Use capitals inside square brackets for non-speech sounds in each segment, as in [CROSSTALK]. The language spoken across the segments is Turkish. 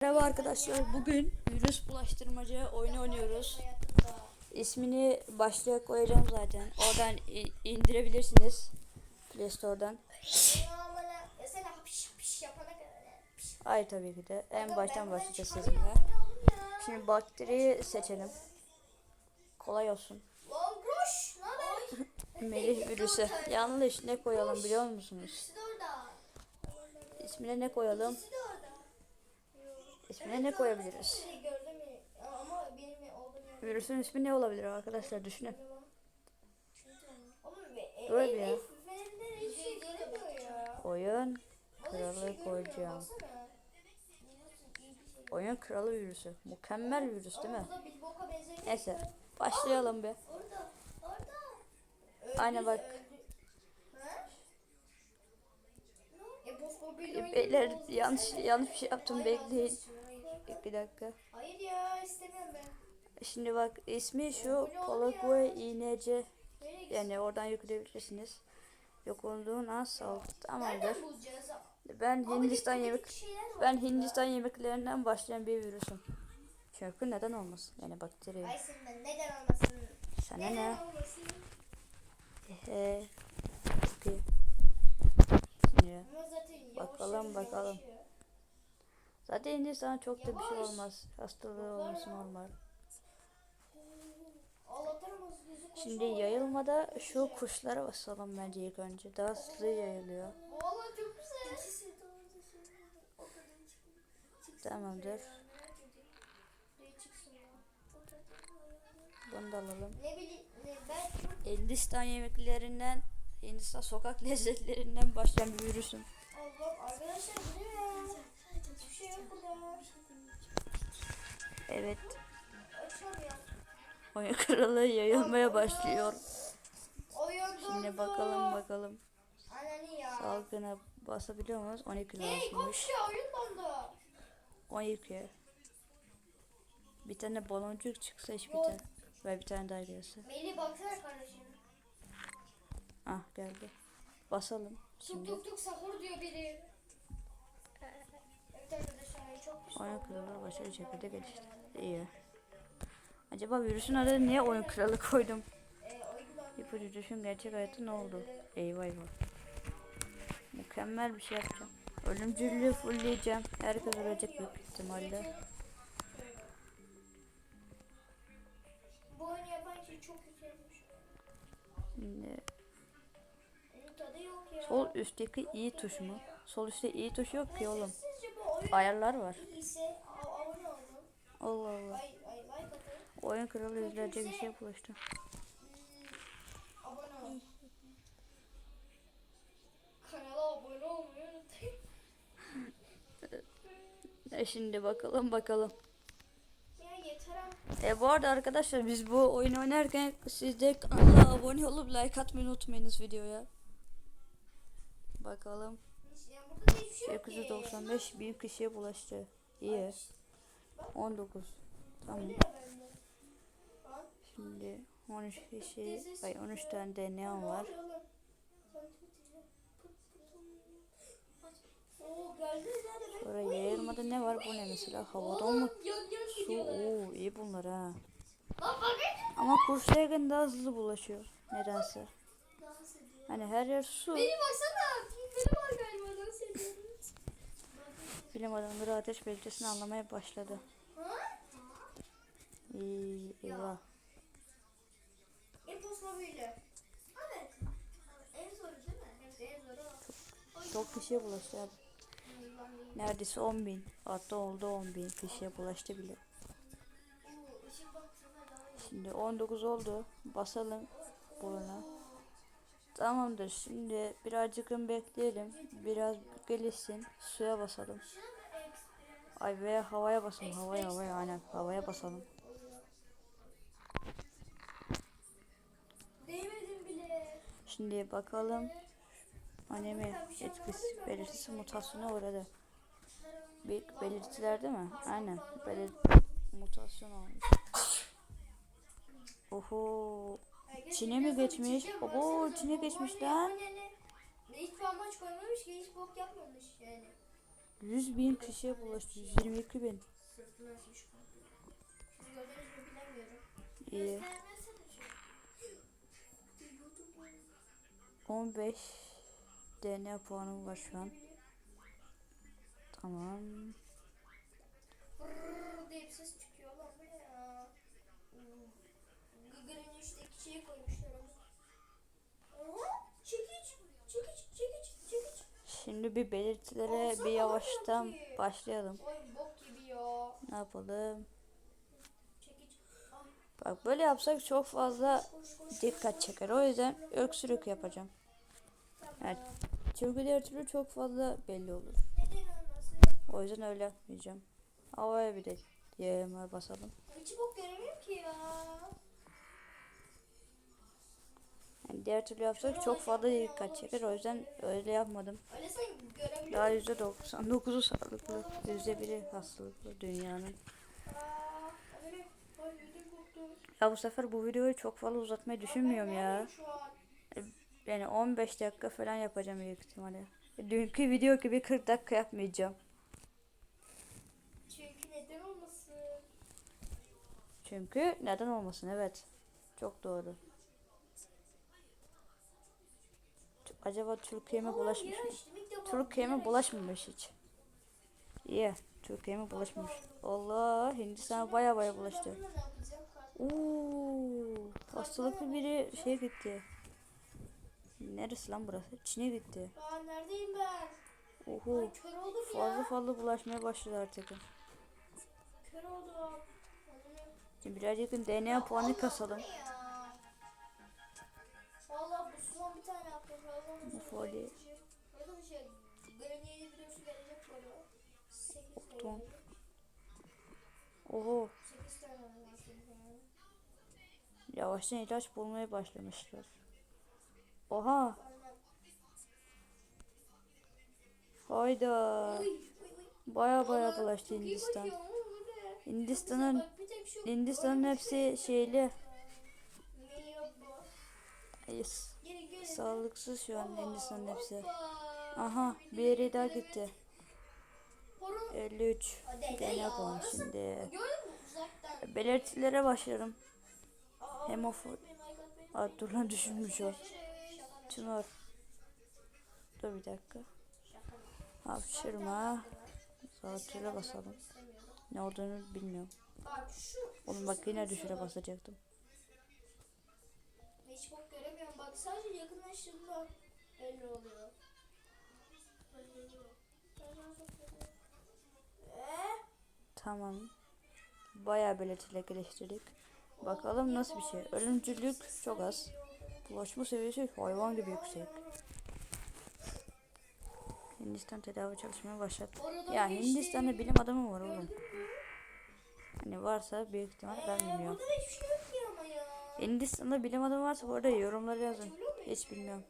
Merhaba arkadaşlar. Bugün virüs bulaştırmacı oyunu oynuyoruz. İsmini başlığa koyacağım zaten. Oradan indirebilirsiniz. Play Store'dan. Hayır tabii ki de. En baştan başlayacağız sizinle. Şimdi bakteriyi seçelim. Kolay olsun. [LAUGHS] Melih virüsü. Yanlış ne koyalım biliyor musunuz? İsmine ne koyalım? İsmine ne koyabiliriz? Virüsün ismi ne olabilir arkadaşlar düşünün. E, e, bir ya. e. Oyun kralı koyacağım. Oyun kralı virüsü. Mükemmel virüs değil mi? Neyse başlayalım bir. Aynen bak. E, oyunu Beyler yanlış yanlış bir şey yaptım bekleyin. Vazgeçtim. Bir dakika. Hayır ya istemiyorum ben. Şimdi bak ismi şu Nereye gitsin? yani oradan yükleyebilirsiniz. Yok olduğun an sal. Tamamdır. Ben Hindistan yemek ben. Hindistan yemeklerinden başlayan bir virüsüm. Çünkü neden olmasın? Yani bakteri. Ay sen ben neden olmasın? Sana Neden ne? olmasın? Ee, yavaş Bakalım, bakalım. Zaten Hindistan çok da bir şey olmaz. Hastalığı olması normal. Şimdi yayılmada şu kuşlara basalım bence ilk önce. Daha hızlı yayılıyor. Tamamdır. Bunu da alalım. Ne bileyim ne ben Hindistan yemeklerinden, Hindistan sokak [LAUGHS] lezzetlerinden başlayan bir virüsüm. Allah arkadaşlar bu ne şey. Evet, oyun kralı yayılmaya başlıyor. Şimdi bakalım bakalım. Salgına basabiliyor muyuz? 12 Hey lazımmış. komşu oyun dondu. 12. Bir tane baloncuk çıksa hiç biter. Ve bir tane daha gelse. Melih baksana kardeşim. Ah geldi. Basalım Tuk şimdi. tuk tuk sahur diyor biri. Oyun kralı başarılı şekilde gelişti. İyi. Acaba virüsün adını niye oyun kralı koydum? İpucu düşün gerçek hayatta ne oldu? Eyvah eyvah. Mükemmel bir şey yapacağım. Ölümcüllüğü fullleyeceğim. Herkes ölecek büyük ihtimalle. bu oyunu yapan kişi çok kötü yapmış. Şimdi sol üstteki i tuş mu? Sol üstte i tuş yok ki oğlum. Oyun Ayarlar var. Allah Allah. Oyun kralı izleyecek bir şey bulaştı. Hmm. [LAUGHS] E şimdi bakalım bakalım. E bu arada arkadaşlar biz bu oyunu oynarken siz de kanala abone olup like atmayı unutmayınız videoya. Bakalım. 895 bin kişiye bulaştı. İyi. 19. Tamam. Şimdi 13 kişi, ay 13 tane DNA var. Ne oluyor lan? Sen Twitter'da pıt pıt oluyor. Oo geldi nerede? Sonra yayılmada ne var? Bu ne mesela? Havadan mı? Su. Oo iyi bunlar ha. Ama kurşun daha hızlı bulaşıyor. Nedense. Hani her yer su. Beni baksana. Beni var galiba dans ediyorum. Bilim adamları ateş belirtisini anlamaya başladı. İyi, eyvah. O. Çok kişiye bulaştı abi. Neredeyse 10 bin. Hatta oldu 10 bin kişiye bulaştı bile. Şimdi 19 oldu. Basalım buna. Tamamdır. Şimdi birazcık bekleyelim. Biraz gelişsin. Suya basalım. Ay veya havaya basalım. Havaya havaya aynen. Havaya basalım. Şimdi bakalım. Anemi etkisi belirtisi mutasyona uğradı. Bir belirtiler değil mi? Aynen. Belir mutasyon olmuş. Oho. Çin'e mi geçmiş? Baksanıza, Çin'e geçmiş lan. Bok yapmamış yani. 100 bin kişiye bulaştı. 122 bin. Sırtına şiş. Siz gördünüz mü bilemiyorum. İyi. Göstermezsene şu. YouTube 15 DNA puanım var şu an. Tamam. Brrrr diye bir ses çıkıyor lan bu ne ya? Google'ın üstteki şeyi koymuşlar ama. Oha! Çekiç! Çekiç! Çekiç! Çekiç! Şimdi bir belirtilere Olsa bir yavaştan başlayalım. Oy bok gibi ya. Ne yapalım? Ay, Bak böyle yapsak çok fazla dikkat çeker. O yüzden öksürük yapacağım. Evet. Çünkü diğer türlü çok fazla belli olur. O yüzden öyle yapmayacağım. Havaya bir de yağma basalım. Hiç bok göremiyorum ki ya. Diğer türlü yapsak çok fazla dikkat çeker. O yüzden öyle yapmadım. Daha %99'u sağlıklı, %1'i hastalıklı dünyanın. Ya bu sefer bu videoyu çok fazla uzatmayı düşünmüyorum ya. Yani 15 dakika falan yapacağım büyük ihtimalle. Dünkü video gibi 40 dakika yapmayacağım. Çünkü neden olmasın? Çünkü neden olmasın evet. Çok doğru. Acaba mi Allah'ım bulaşmış mı? bir mi bulaşmamış hiç? İyi. Türkiye'ye mi bulaşmamış? Allah Hindistan'a baya baya bulaştı. Ben Oo, hastalıklı biri şey gitti. Neresi lan burası? Çin'e gitti. Aa neredeyim ben? Oho. Fazla fazla bulaşmaya başladı artık. Kör oldum. Şimdi birazcık DNA puanı kasalım. ya? Ton. tane. Oho. 8 tane var aslında yani. Yavaştan ilaç bulmaya başlamışlar. Oha. Hayda. Baya baya bulaştı Hindistan. Hindistan'ın Hindistan'ın hepsi şeyli. Yes. Sağlıksız şu an Hindistan'ın hepsi. Aha bir yere daha gitti. Horon. 53 Hadi, hadi DNA ya, puan orası- şimdi. Belirtilere başlarım. Aa, Hemofo... benim like atmayı Aa, dur lan düşürmüş o. Tümör. Dur bir dakika. Hapşırma. Saatçıya basalım. Ne olduğunu bilmiyorum. Oğlum bak yine düşüre basacaktım. Bak sadece yakınlaştığında belli oluyor. Tamam. Bayağı belirtiler geliştirdik. Bakalım nasıl bir şey. Ölümcülük çok az. Bulaşma seviyesi hayvan gibi yüksek. Hindistan tedavi çalışmaya başladı. Ya geçti. Hindistan'da bilim adamı var oğlum. Hani varsa büyük ihtimal ben Ee, bilmiyorum. Hindistan'da bilim adamı varsa bu arada yorumlara yazın. Hiç bilmiyorum.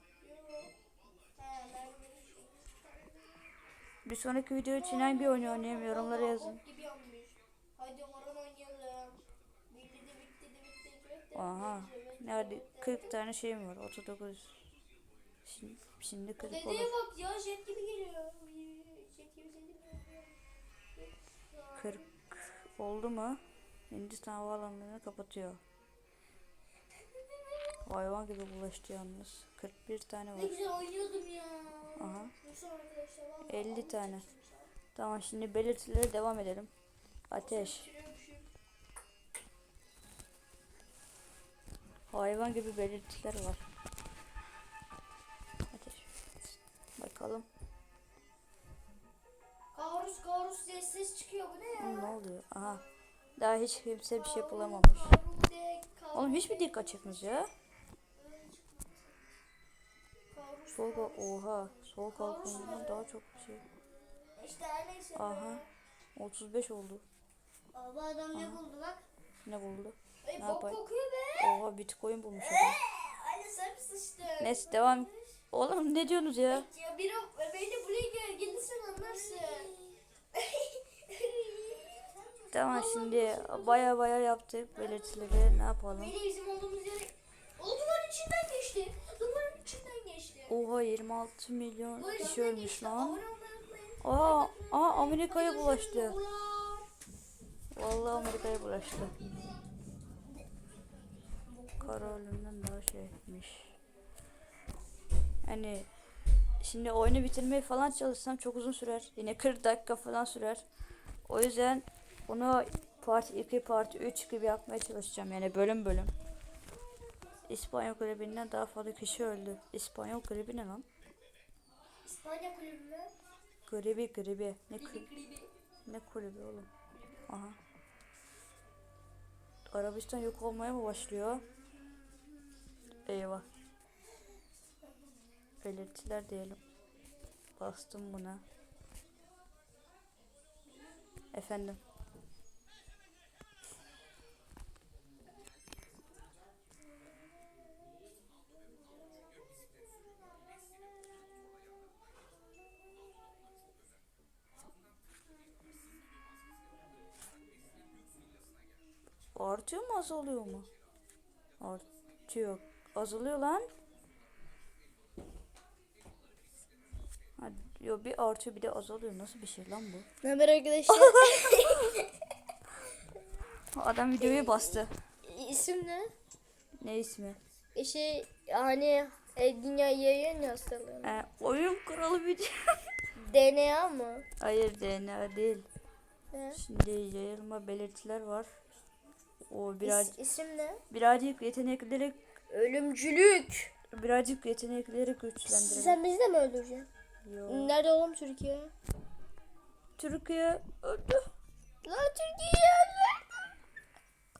Bir sonraki video için hangi oyunu oynayayım yorumlara yazın. Aha. Nerede 40 tane şeyim var. 39. Şimdi, şimdi 40 Dedeye olur. bak ya jet gibi geliyor. Jet gibi geliyor. 40 oldu mu? Hindistan havaalanlarını kapatıyor. Hayvan gibi bulaştı yalnız. 41 tane Ne var. güzel oynuyordum ya. Aha. Yoksa arkadaşlar vallahi 50 almış tane. Tamam şimdi belirtilere devam edelim. Ateş. Hayvan gibi belirtiler var. Ateş. Bakalım. Kavrus kavrus diye ses çıkıyor. Bu ne ya? Ne oluyor? Aha. Daha hiç kimse bir şey bulamamış. Oğlum hiç mi dikkat çekmez ya? Soğuk kavrus. oha. Soğuk algınlığından daha çok bir şey. Aha. 35 oldu. Aa, bu adam ne buldu bak. Ne buldu? Ay Ne bok yapayım? kokuyor be. Oha bitcoin bulmuş adam. Anne sen mi sıçtın? Neyse devam. Oğlum ne diyorsunuz ya? Ya biri beni buraya gel gelirsen anlarsın. [LAUGHS] Tamam şimdi baya baya yaptık belirtileri ne yapalım? Beni bizim olduğumuz yere... O duvarın içinden geçti. Oha 26 milyon kişi ölmüş lan. Aa, aa Amerika'ya bulaştı. Vallahi Amerika'ya bulaştı. Kara ölümden daha şeymiş. Yani şimdi oyunu bitirmeye falan çalışsam çok uzun sürer. Yine 40 dakika falan sürer. O yüzden bunu part 2, part 3 gibi yapmaya çalışacağım. Yani bölüm bölüm. İspanyol gribinden daha fazla kişi öldü. İspanyol gribi ne lan? İspanya kulübü mü? Gribi gribi. Ne, kri- ne kulübü oğlum? Aha. Arabistan yok olmaya mı başlıyor? Eyvah. Belirtiler diyelim. Bastım buna. Efendim. Artıyor mu azalıyor mu? Artıyor. Azalıyor lan. Ha, yo bir artıyor bir de azalıyor. Nasıl bir şey lan bu? Ne haber arkadaşlar? [LAUGHS] Adam videoya bastı. İsim ne? Ne ismi? Şey yani e, dünya yayın hastalığı. Ee, oyun kuralı video. [LAUGHS] DNA mı? Hayır DNA değil. Ne? Şimdi yayılma belirtiler var. O biraz İs, isim ne? birazcık yetenekleri Ölümcülük. birazcık yetenekleri güçlendirelim. Sen bizi de mi öldüreceksin? Yo. Nerede oğlum Türkiye? Türkiye öldü. Lan Türkiye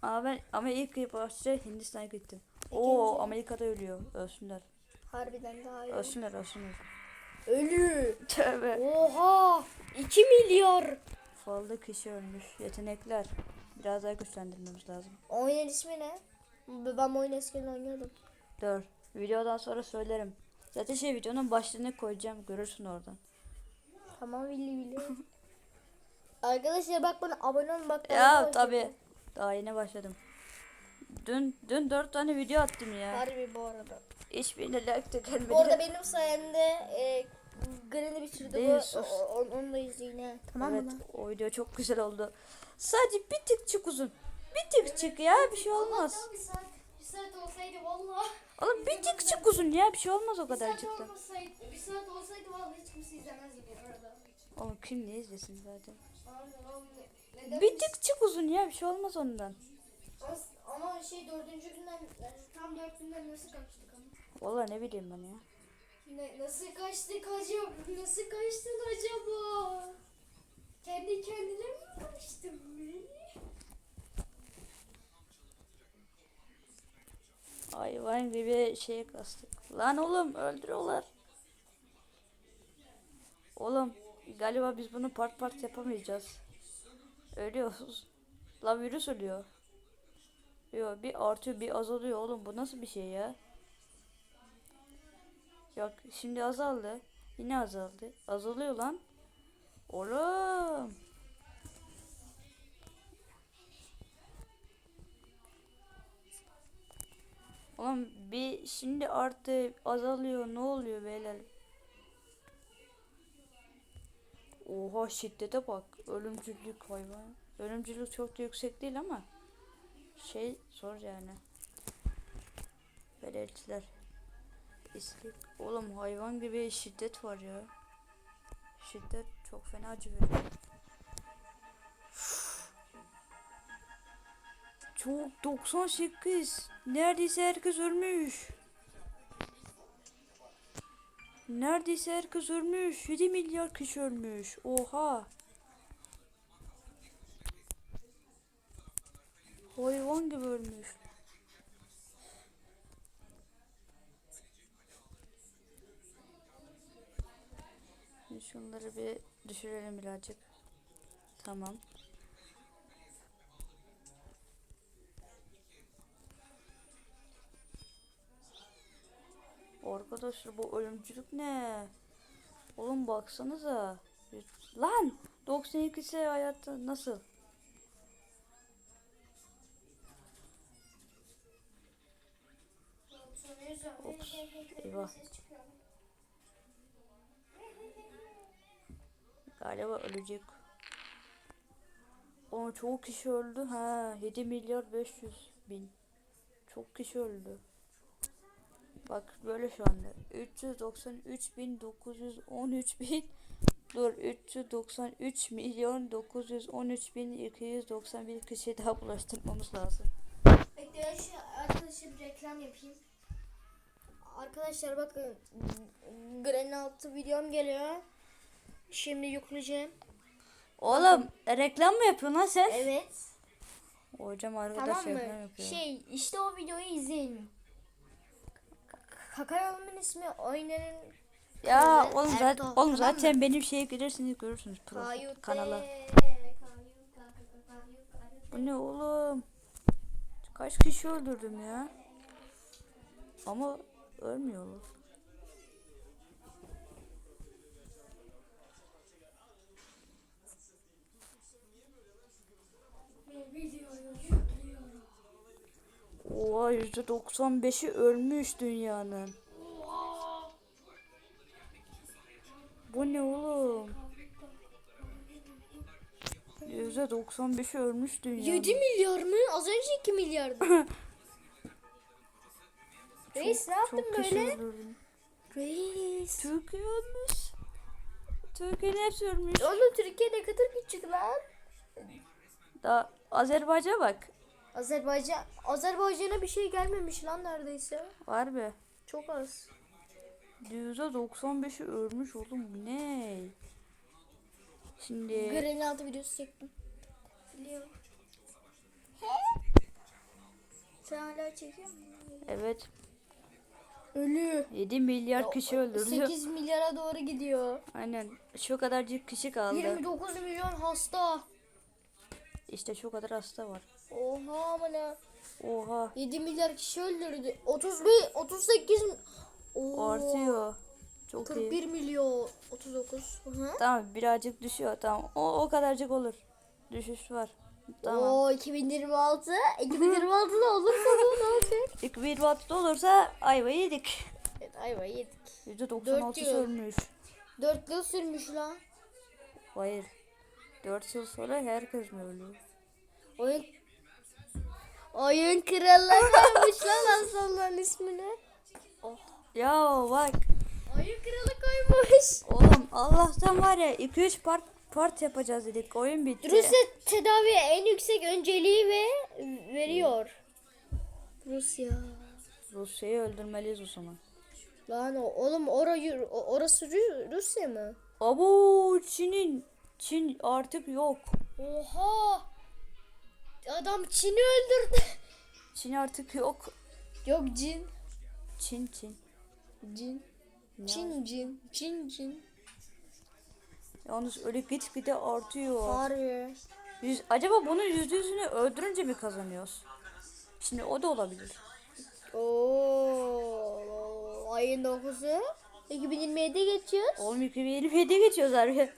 Ama ben ama ilk başta Hindistan'a gittim. Oo Amerika'da ölüyor. Ölsünler. Harbiden daha iyi. Ölsünler ölsünler. Ölü. [LAUGHS] Tövbe. Oha. 2 milyar. Fazla kişi ölmüş. Yetenekler. Biraz daha güçlendirmemiz lazım. Oyunun ismi ne? Ben bu oyunu eskiden oynuyordum. Dur. Videodan sonra söylerim. Zaten şey videonun başlığını koyacağım. Görürsün oradan. Tamam Willy Willy. [LAUGHS] Arkadaşlar bak bana abone olun bak. Ya tabi. Daha yeni başladım. Dün dün dört tane video attım ya. Harbi bu arada. Hiçbirine like de gelmedi. Bu arada benim sayemde e, Granny bitirdi Değil, bu. O- Onu da izleyin. Tamam evet, mı? lan? o video çok güzel oldu. Sadece bir tık çık uzun. Bir tık çık ya bir şey olmaz. Bir saat, bir saat olsaydı valla. Oğlum bir tık çık uzun ya bir şey olmaz o Bir saat da. olmasaydı, bir saat olsaydı valla hiç kimse izlemezdi beni orada. Oğlum kim ne izlesin zaten. Aynen oğlum. ne- Neden? Bir tık çık uzun ya bir şey olmaz ondan. As- Ama şey dördüncü günden, tam dört günden nasıl kaçtık ama? Valla ne bileyim ben ya. Ne, nasıl kaçtık acaba? Nasıl kaçtın acaba? Kendi kendine mi kaçtın? Hayvan gibi şeye kastık. Lan oğlum öldürüyorlar. Oğlum galiba biz bunu part part yapamayacağız. Ölüyoruz. Lan virüs ölüyor. Yo bir artıyor bir azalıyor oğlum bu nasıl bir şey ya? Yok şimdi azaldı. Yine azaldı. Azalıyor lan. Oğlum. Oğlum bir şimdi artı azalıyor ne oluyor beyler? Oha şiddete bak. Ölümcüllük hayvan. Ölümcüllük çok da yüksek değil ama şey zor yani. Belirtiler. İstek. Oğlum hayvan gibi şiddet var ya. Şiddet çok fena acı veriyor. Çok 98. Neredeyse herkes ölmüş. Neredeyse herkes ölmüş. 7 milyar kişi ölmüş. Oha. Hayvan gibi ölmüş. Şimdi Şunları bir düşürelim birazcık. Tamam. Arkadaşlar bu ölümcülük ne? Oğlum baksanıza. Lan 92'si hayatta nasıl? Ops, eyvah. Galiba ölecek. O çok kişi öldü. Ha 7 milyar 500 bin. Çok kişi öldü. Bak böyle şu anda. 393 bin 913 bin. [LAUGHS] Dur 393 milyon 913 bin 291 kişi daha bulaştırmamız lazım. Bekle şu arkadaşa bir reklam yapayım. Arkadaşlar bakın altı videom geliyor. Şimdi yükleyeceğim. Oğlum reklam mı yapıyorsun lan sen? Evet. Hocam arkadaş Tamam reklam mı? yapıyor. Şey işte o videoyu izleyin. Kanalımın ismi Oynar'ın ya Kızı oğlum, zaten, tamam oğlum mı? zaten benim şeye girersiniz görürsünüz profil Kayute. kanala. Bu ne oğlum? Kaç kişi öldürdüm ya? Ama ölmüyorlar. Oha %95'i ölmüş dünyanın. Bu ne oğlum? %95'i ölmüş dünyanın. 7 milyar mı? Az önce 2 milyardı. [LAUGHS] Reis ne yaptın böyle? Reis. Türkiye ölmüş. Türkiye'nin hepsi ölmüş. Oğlum Türkiye ne kadar küçük lan. Da Azerbaycan'a bak. Azerbaycan Azerbaycan'a bir şey gelmemiş lan neredeyse. Var be. Çok az. %95'i ölmüş oğlum bu ne? Şimdi Granny altı videosu çektim. Biliyorum. Sen hala çekiyor musun? evet Ölü. 7 milyar kişi öldürdü. 8 milyara doğru gidiyor. Aynen. Şu kadarcık kişi kaldı. 29 milyon hasta. İşte şu kadar hasta var. Oha amına. Oha. 7 milyar kişi öldürdü. 35 38 Oo. Artıyor. Çok iyi. 41 milyon 39. Hı hı. Tamam birazcık düşüyor. Tamam. O, o kadarcık olur. Düşüş var. Tamam. Oo 2026. 2026'da olursa bu ne olacak? [LAUGHS] 2026'da olursa ayva yedik. Evet ayva yedik. %96'sı yıl. ölmüş. 4 yıl sürmüş lan. Hayır. 4 yıl sonra herkes mi ölüyor? Oyun Oyun kralı koymuş lan aslanların ismini. Ya bak. Oyun kralı koymuş. Oğlum Allah'tan var ya 2-3 part part yapacağız dedik. Oyun bitti. Rusya tedaviye en yüksek önceliği ve veriyor. Rusya. Rusya'yı öldürmeliyiz o zaman. Lan oğlum orayı, orası Ru- Rusya mı? Abo Çin'in Çin artık yok. Oha! Adam Çin'i öldürdü. Çin artık yok. Yok cin. Çin Çin. Cin. Ne Çin cin. Çin cin. Yalnız öyle gitgide artıyor. Harbi. Yüz, acaba bunun yüzde yüzünü öldürünce mi kazanıyoruz? Şimdi o da olabilir. Oo, ayın 9'u 2027'ye geçiyoruz. Oğlum 2027'ye geçiyoruz harbi.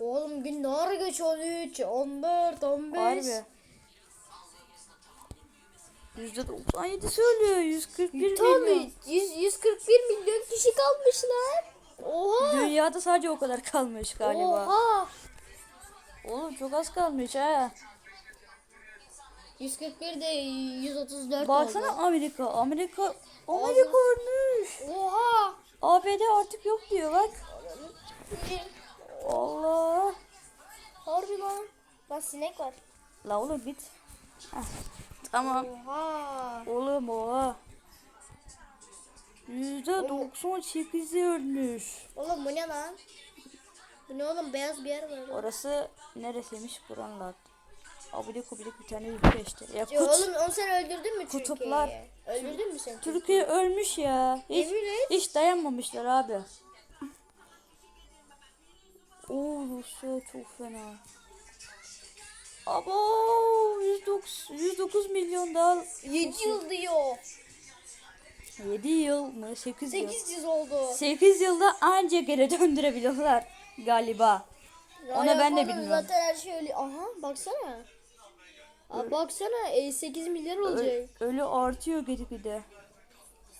Oğlum gün ne ara geç 13, 14, 15. Harbi. Yüzde 97 söylüyor. 141 milyon. Tabii 100, 141 milyon kişi kalmışlar. Oha. Dünyada sadece o kadar kalmış galiba. Oha. Oğlum çok az kalmış ha. 141 de 134 Baksana oldu. Amerika. Amerika Amerika ölmüş. Oha. ABD artık yok diyor bak. Allah. Harbi lan. Lan sinek var. La oğlum. Heh, Tamam. Oha. Oğlum oha. Yüzde 98'i ölmüş. Oğlum bu ne lan? Bu ne oğlum beyaz bir yer var. Orası neresiymiş buranın Abidik gubidik bir tane ülke işte. Ya Ya kut, oğlum onu sen öldürdün mü Kutuplar. Türkiye'yi? Öldürdün mü sen? Türkiye ölmüş ya. Hiç, Yemin et. hiç dayanmamışlar abi. Oo Rusya çok fena. Abo 109, 109 milyon daha 7 yıl diyor. 7 yıl mı 8 yıl? 8 yıl oldu. 8 yılda anca geri döndürebiliyorlar galiba. Ya ben de bilmiyorum. Zaten her şey öyle. Aha baksana. Abi baksana e, 8 milyar olacak. Ö- ölü artıyor gitgide.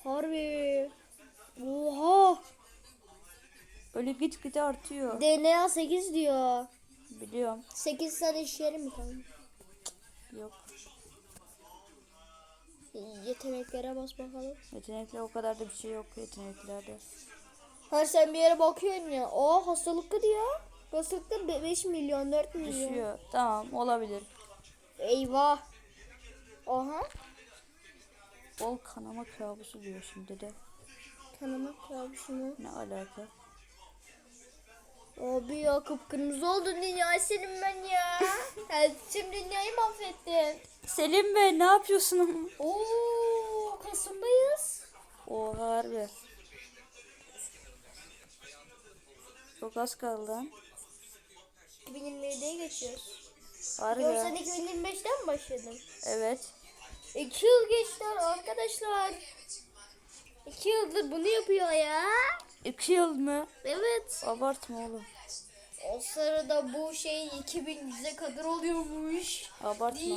Harbi. Oha. Böyle gitgide artıyor. DNA 8 diyor. Biliyorum. 8 tane iş yeri mi kaldı? Yok. Yeteneklere bas bakalım. Yetenekler o kadar da bir şey yok yeteneklerde. Her sen bir yere bakıyorsun ya. O hastalıklı diyor. Hastalıklı 5 milyon 4 milyon. Düşüyor. Tamam olabilir. Eyvah. Oha. Bol kanama kabusu diyor şimdi de. Kanama kabusu mu? Ne alaka? Abi ya kıpkırmızı oldun dünya senin ben ya. Sen tüm dünyayı mahvettin. Selim Bey ne yapıyorsun? Oo Kasım'dayız. Oha harbi. Çok az kaldı lan. 2027'ye geçiyoruz. Harbi. Yo sen 2025'ten mi başladın? Evet. 2 yıl geçti arkadaşlar. 2 yıldır bunu yapıyor ya. İki yıl mı? Evet. Abartma oğlum. O sırada bu şey 2100'e kadar oluyormuş. Abartma.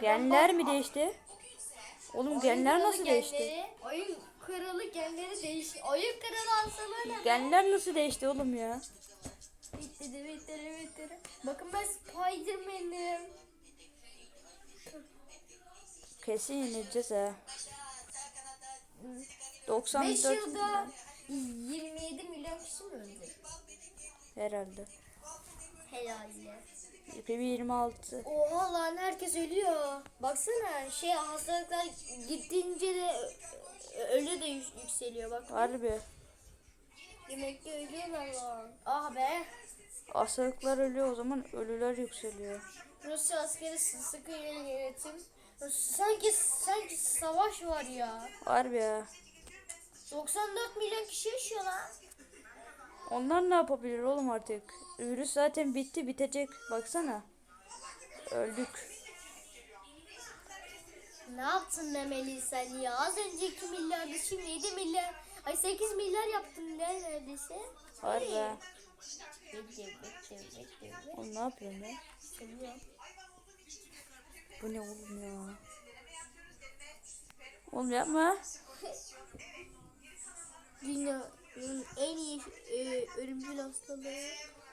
Genler mi değişti? Oğlum Ayın genler nasıl değişti? Ayın kralı genleri değişti. Ayın kralı ne? Genler nasıl değişti oğlum ya? Bitti bitti bitti. Bakın ben Spiderman'im. Kesin yenileceğiz ha. 5 94 yılda 27 milyon kişi mi öldü? herhalde. Helal 2026. Oha lan herkes ölüyor. Baksana şey hastalıklar gittiğince de ölü de yük- yükseliyor bak. Harbi. Demek ki ölüyorlar lan. Ah be. Hastalıklar ölüyor o zaman ölüler yükseliyor. Rusya askeri sı- sıkı yönetim. Sanki sanki savaş var ya. Harbi ya. 94 milyon kişi yaşıyor lan. Onlar ne yapabilir oğlum artık? Virüs zaten bitti bitecek. Baksana. Öldük. Ne yaptın Memeli sen ya? Az önce 2 milyardı şimdi 7 milyar. Ay 8 milyar yaptın ne neredeyse. Bekle bekle. Oğlum ne yapıyorsun ya? Seviyorum. Bu ne oğlum ya? Oğlum yapma. [LAUGHS] Dünyanın en iyi e, ölümcül hastalığı.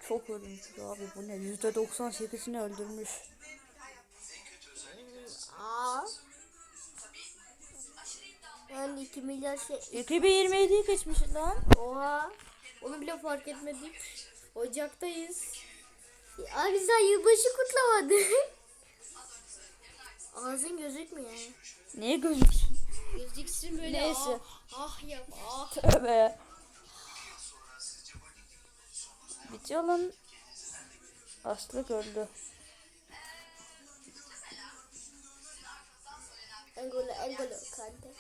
Çok ölümcül abi bu ne? %98'ini öldürmüş. Aa. Yani 2 milyar şey. 2027'yi geçmiş lan. Oha. Onu bile fark etmedik. Ocaktayız. Aa biz daha yılbaşı kutlamadık. [LAUGHS] Ağzın gözükmüyor. Niye gözüksün? Gözüksün böyle. Neyse. Ah, ah yap ah. Tövbe. Bitiyor lan. Aslı öldü. Angola Angola kante.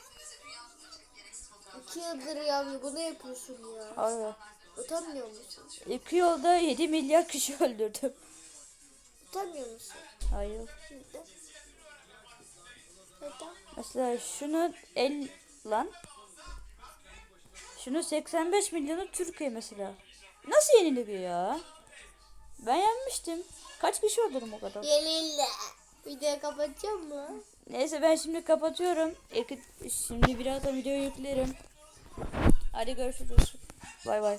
İki yıldır ya bunu yapıyorsun ya. Abi. Utanmıyor musun? İki yolda 7 milyar kişi öldürdüm. Utanmıyor musun? Hayır. Neden? Mesela şunu 50 lan. Şunu 85 milyonu Türkiye mesela. Nasıl yeniliyor ya? Ben yenmiştim. Kaç kişi öldürdüm o kadar? Yenildi. Videoyu kapatacağım mı? Neyse ben şimdi kapatıyorum. Şimdi birazdan video yüklerim. Hadi görüşürüz. Bay bay.